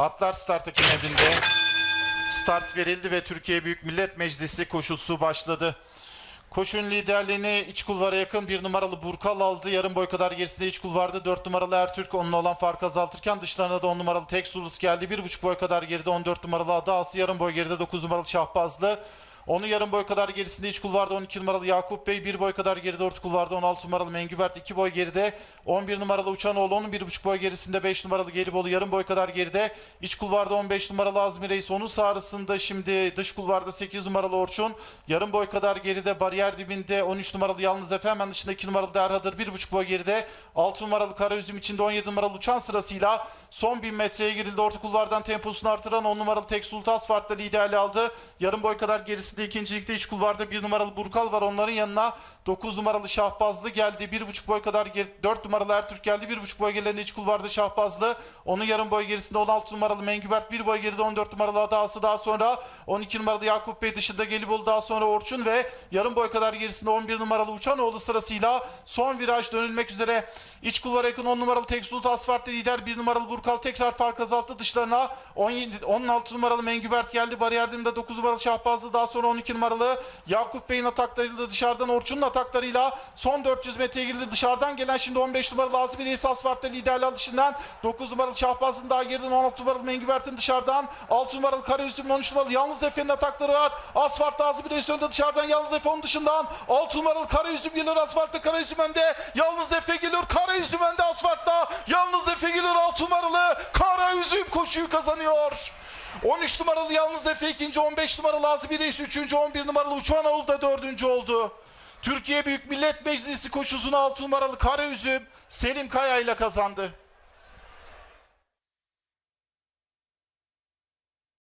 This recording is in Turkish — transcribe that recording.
Atlar start ekibinde start verildi ve Türkiye Büyük Millet Meclisi koşusu başladı. Koşun liderliğini iç kulvara yakın bir numaralı Burkal aldı. Yarım boy kadar gerisinde iç kulvarda 4 numaralı Ertürk onunla olan farkı azaltırken dışlarına da 10 numaralı Tek Sulut geldi. 1,5 boy kadar geride 14 numaralı Adası yarım boy geride 9 numaralı Şahbazlı. Onu yarım boy kadar gerisinde iç kulvarda 12 numaralı Yakup Bey, 1 boy kadar geride orta kulvarda 16 numaralı Mengüvert, 2 boy geride 11 numaralı Uçanoğlu, onun 1,5 boy gerisinde 5 numaralı Gelibolu yarım boy kadar geride. iç kulvarda 15 numaralı Azmi Reis, onun sağrısında şimdi dış kulvarda 8 numaralı Orçun, yarım boy kadar geride bariyer dibinde 13 numaralı Yalnız Efe, hemen dışında 2 numaralı Derhadır, 1,5 boy geride 6 numaralı Karaüzüm içinde 17 numaralı Uçan sırasıyla son 1000 metreye girildi. Orta kulvardan temposunu artıran 10 numaralı Tek Sultan Asfart'ta liderliği aldı. Yarım boy kadar gerisinde ikincilikte iç kulvarda 1 numaralı Burkal var. Onların yanına 9 numaralı Şahbazlı geldi. 1,5 boy kadar ger- 4 numaralı Ertürk geldi. 1,5 boy gerilerinde iç kulvarda Şahbazlı. Onun yarım boy gerisinde 16 numaralı Mengübert. 1 boy geride 14 numaralı Adası. Daha sonra 12 numaralı Yakup Bey dışında Gelibolu. Daha sonra Orçun ve yarım boy kadar gerisinde 11 numaralı Uçanoğlu sırasıyla son viraj dönülmek üzere. İç kulvara yakın 10 numaralı Tek Sulut Asfalt'ta lider 1 numaralı Burkal tekrar fark azalttı dışlarına. 17, 16 numaralı Mengübert geldi. Bariyerdinde 9 numaralı Şahbazlı. Daha sonra 12 numaralı Yakup Bey'in ataklarıyla da dışarıdan Orçun'un ataklarıyla son 400 metreye girdi. Dışarıdan gelen şimdi 15 numaralı Azmi Reis Asfalt'ta liderli alışından 9 numaralı Şahbaz'ın daha geriden 16 numaralı Mengübert'in dışarıdan 6 numaralı Karayüzüm'ün 13 numaralı Yalnız Efe'nin atakları var. Asfalt'ta Azmi Reis önde dışarıdan Yalnız Efe onun dışından 6 numaralı Karayüzüm geliyor asfaltta Karayüzüm önde. Yalnız Efe geliyor Karayüzüm önde asfaltta. Yalnız Efe geliyor 6 numaralı Karayüzüm koşuyu kazanıyor. 13 numaralı Yalnız Efe ikinci, 15 numaralı Azmi Reis üçüncü, 11 numaralı Uçanoğlu da dördüncü oldu. Türkiye Büyük Millet Meclisi koşusunu 6 numaralı Karayüzüm Selim Kaya ile kazandı.